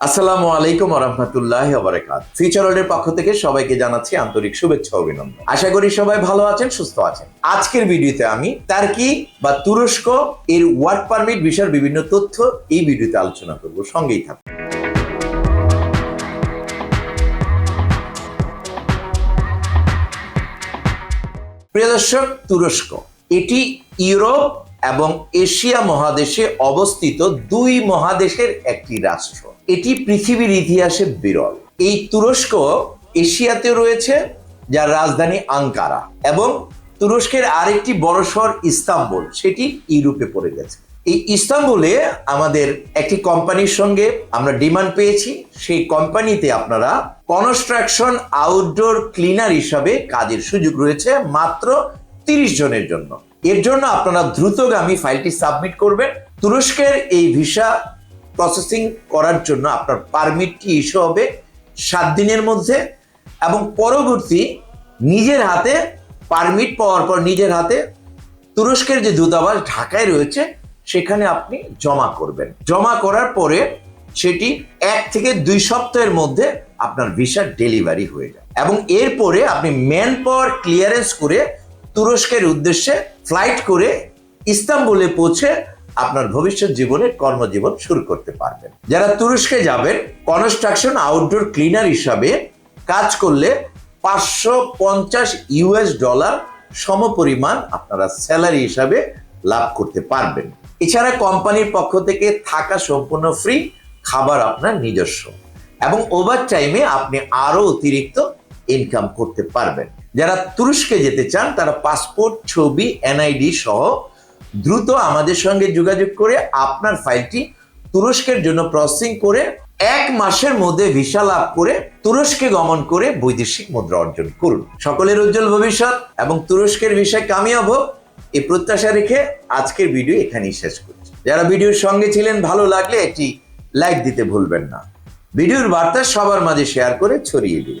আসসালামু আলাইকুম রহমতুল্লাহ বারাকাত ফিউচার ওয়ার্ল্ডের পক্ষ থেকে সবাইকে জানাচ্ছি আন্তরিক শুভেচ্ছা অভিনন্দন। আশা করি সবাই ভালো আছেন, সুস্থ আছেন। আজকের ভিডিওতে আমি তার্কি বা তুরস্ক এর ওয়ার্ক পারমিট বিষয়ের বিভিন্ন তথ্য এই ভিডিওতে আলোচনা করব। সঙ্গেই থাকুন। প্রিয় দর্শক, তুরস্ক। এটি ইউরোপ এবং এশিয়া মহাদেশে অবস্থিত দুই মহাদেশের একটি রাষ্ট্র। এটি পৃথিবীর ইতিহাসে বিরল। এই তুরস্ক এশিয়াতে রয়েছে, যার রাজধানী আঙ্কারা। এবং তুরস্কের আরেকটি বড় শহর ইস্তাম্বুল, সেটি ইউরোপে পড়ে গেছে। এই ইস্তাম্বুলে আমাদের একটি কোম্পানির সঙ্গে আমরা ডিমান্ড পেয়েছি। সেই কোম্পানিতে আপনারা কনস্ট্রাকশন আউটডোর ক্লিনার হিসাবে কাজের সুযোগ রয়েছে মাত্র তিরিশ জনের জন্য। এর জন্য আপনারা দ্রুতগামী ফাইলটি সাবমিট করবেন। তুরস্কের এই ভিসা প্রসেসিং করার জন্য আপনার পারমিটটি ইস্যু হবে সাত দিনের মধ্যে এবং পরবর্তী নিজের হাতে পারমিট পাওয়ার পর নিজের হাতে তুরস্কের যে দূতাবাস ঢাকায় রয়েছে, সেখানে আপনি জমা করবেন। জমা করার পরে সেটি এক থেকে দুই সপ্তাহের মধ্যে আপনার ভিসা ডেলিভারি হয়ে যায়। এবং এরপরে আপনি ম্যান পাওয়ার ক্লিয়ারেন্স করে তুরস্কের উদ্দেশ্যে ফ্লাইট করে ইস্তাম্বুলে পৌঁছে আপনার ভবিষ্যৎ জীবনে কর্মজীবন শুরু করতে পারবেন। যারা তুরস্কে যাবেন কনস্ট্রাকশন আউটডোর ক্লিনার হিসাবে কাজ করলে পাঁচশো পঞ্চাশ ইউএস ডলার সমপরিমাণ আপনারা স্যালারি হিসাবে লাভ করতে পারবেন। এছাড়া কোম্পানির পক্ষ থেকে থাকা সম্পূর্ণ ফ্রি খাবার আপনার নিজস্ব। এবং ওভার টাইমে আপনি আরও অতিরিক্ত ইনকাম করতে পারবেন। যারা তুরস্কে যেতে চান, তারা পাসপোর্ট, ছবি এনআইডি সহ দ্রুত আমাদের সঙ্গে যোগাযোগ করে আপনার ফাইলটি তুরস্কের জন্য প্রসেসিং করে এক মাসের মধ্যে ভিসা লাভ করে তুরস্কে গমন করে বৈদেশিক মুদ্রা অর্জন করুন। সকলের উজ্জ্বল ভবিষ্যৎ এবং তুরস্কের বিষয়ে কামিয়াব, এই প্রত্যাশা রেখে আজকের ভিডিও এখানেই শেষ করছি। যারা ভিডিওর সঙ্গে ছিলেন, ভালো লাগলে একটি লাইক দিতে ভুলবেন না। ভিডিওর বার্তা সবার মাঝে শেয়ার করে ছড়িয়ে দিন।